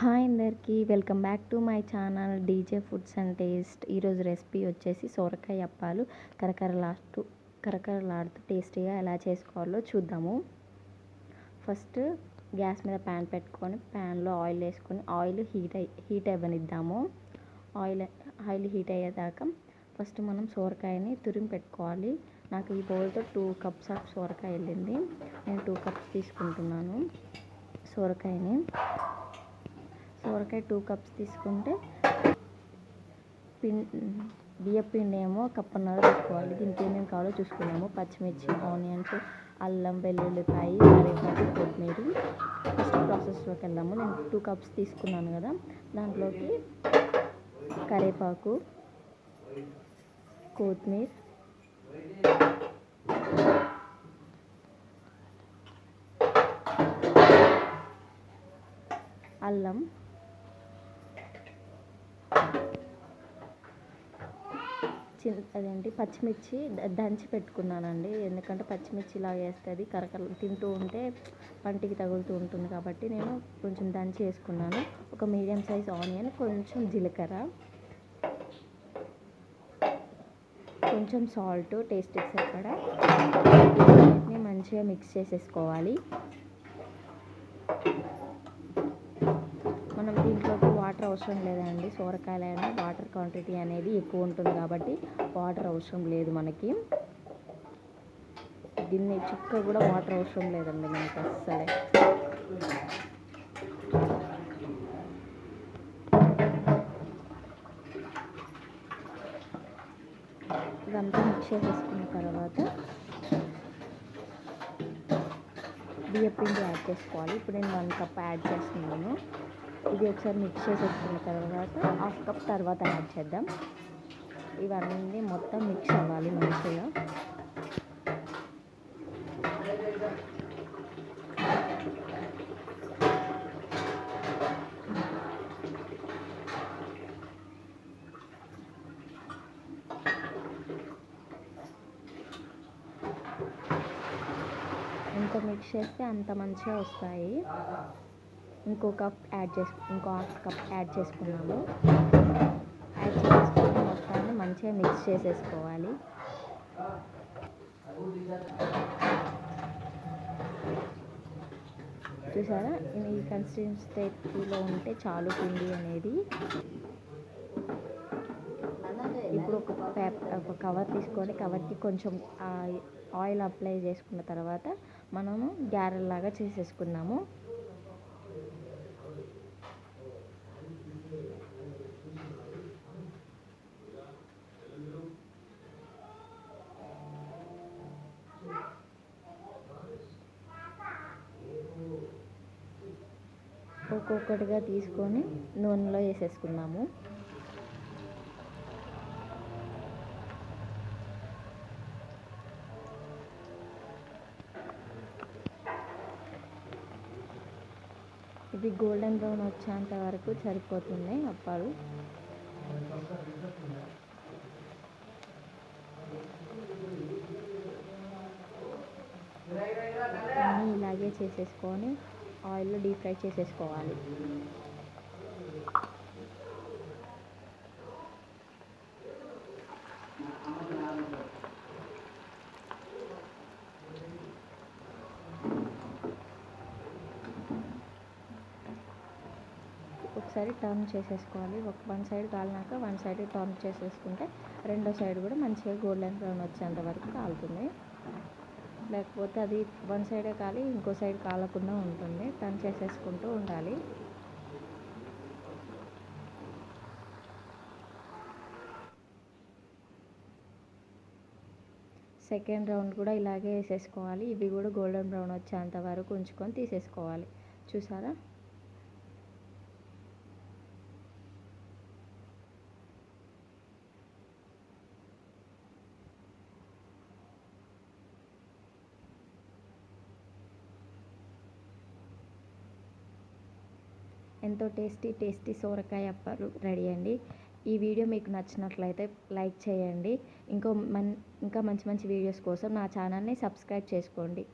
Hi అందరికీ welcome back to my channel DJ foods and taste. ఈరోజు recipe వచ్చేసి సొరకాయ అప్పాలు. కరకరలాడుతూ కరకరలాడుతూ టేస్టీగా ఎలా చేసుకోవాలో చూద్దాము. ఫస్ట్ గ్యాస్ మీద ప్యాన్ పెట్టుకొని ప్యాన్లో ఆయిల్ వేసుకొని ఆయిల్ హీట్ అయి హీట్ అవ్వనిద్దాము. ఆయిల్ ఆయిల్ హీట్ అయ్యేదాకా ఫస్ట్ మనం సొరకాయని తురిమి పెట్టుకోవాలి. నాకు ఈ బౌల్తో టూ కప్స్ ఆఫ్ సొరకాయ వెళ్ళింది. నేను టూ కప్స్ తీసుకుంటున్నాను సొరకాయని. ఊరకాయ టూ కప్స్ తీసుకుంటే పిం బియ్య పిండి ఏమో కప్పున్నర తీసుకోవాలి దీనికి ఏమేమి కావాలో చూసుకున్నాము పచ్చిమిర్చి ఆనియన్స్ అల్లం వెల్లుల్లిపాయ కరివేపాకు కొత్తిమీర. ఫస్ట్ ప్రాసెస్లోకి వెళ్దాము. నేను టూ కప్స్ తీసుకున్నాను కదా. దాంట్లోకి కరివేపాకు కొత్తిమీర అల్లం అదేంటి పచ్చిమిర్చి దంచి పెట్టుకున్నానండి. ఎందుకంటే పచ్చిమిర్చి ఇలా వేస్తుంది కరకర తింటూ ఉంటే పంటికి తగులుతూ ఉంటుంది కాబట్టి నేను కొంచెం దంచి వేసుకున్నాను. ఒక మీడియం సైజ్ ఆనియన్ కొంచెం జీలకర్ర కొంచెం సాల్ట్ టేస్ట్ సరిపడ మంచిగా మిక్స్ చేసేసుకోవాలి. మనం దీంట్లో వాటర్ అవసరం లేదండి. సోరకాయలైనా వాటర్ క్వాంటిటీ అనేది ఎక్కువ ఉంటుంది కాబట్టి వాటర్ అవసరం లేదు మనకి. దీన్ని చుక్క కూడా వాటర్ అవసరం లేదండి మనకి అస్సలే. ఇదంతా మిక్స్ చేసేసుకున్న తర్వాత బియ్యపిండి యాడ్ చేసుకోవాలి. ఇప్పుడు నేను వన్ కప్ యాడ్ చేస్తున్నాను. ఇది ఒకసారి మిక్స్ చేసేసుకున్న తర్వాత హాఫ్ కప్ తర్వాత యాడ్ చేద్దాం. ఇవన్నీ మొత్తం మిక్స్ అవ్వాలి మంచిగా. ఎంత మిక్స్ చేస్తే అంత మంచిగా వస్తాయి. ఇంకో కప్ యాడ్ చేసు ఇంకో హాఫ్ కప్ యాడ్ చేసుకున్నాము. యాడ్ చేసుకుని మొత్తాన్ని మంచిగా మిక్స్ చేసేసుకోవాలి. చూసారా? ఈ కన్సిస్టెన్సీలో ఉంటే చాలు పిండి అనేది. ఇప్పుడు ఒక పేప ఒక కవర్ తీసుకొని కవర్కి కొంచెం ఆయిల్ అప్లై చేసుకున్న తర్వాత మనము గ్యారెల్లాగా చేసేసుకున్నాము. ఒక్కొక్కటిగా తీసుకొని నూనెలో వేసేసుకున్నాము ఇది గోల్డెన్ బ్రౌన్ వచ్చేంత వరకు సరిపోతుంది అప్పాలు. అన్నీ ఇలాగే చేసేసుకొని ఆయిల్లో డీప్ ఫ్రై చేసేసుకోవాలి. ఒకసారి టర్న్ చేసేసుకోవాలి. ఒక వన్ సైడ్ కాలినాక వన్ సైడ్ టర్న్ చేసేసుకుంటే రెండో సైడ్ కూడా మంచిగా గోల్డెన్ బ్రౌన్ వచ్చేంత వరకు కాలుతుంది. లేకపోతే అది వన్ సైడే కాలి ఇంకో సైడ్ కాలకుండా ఉంటుంది. టర్న్ చేసేసుకుంటూ ఉండాలి. సెకండ్ రౌండ్ కూడా ఇలాగే వేసేసుకోవాలి. ఇవి కూడా గోల్డెన్ బ్రౌన్ వచ్చేంత వరకు ఉంచుకొని తీసేసుకోవాలి. చూసారా? ఎంతో టేస్టీ టేస్టీ సోరకాయ అప్పాలు రెడీ అండి. ఈ వీడియో మీకు నచ్చినట్లయితే లైక్ చేయండి. ఇంకో మన్ ఇంకా మంచి మంచి వీడియోస్ కోసం నా ఛానల్ని సబ్స్క్రైబ్ చేసుకోండి.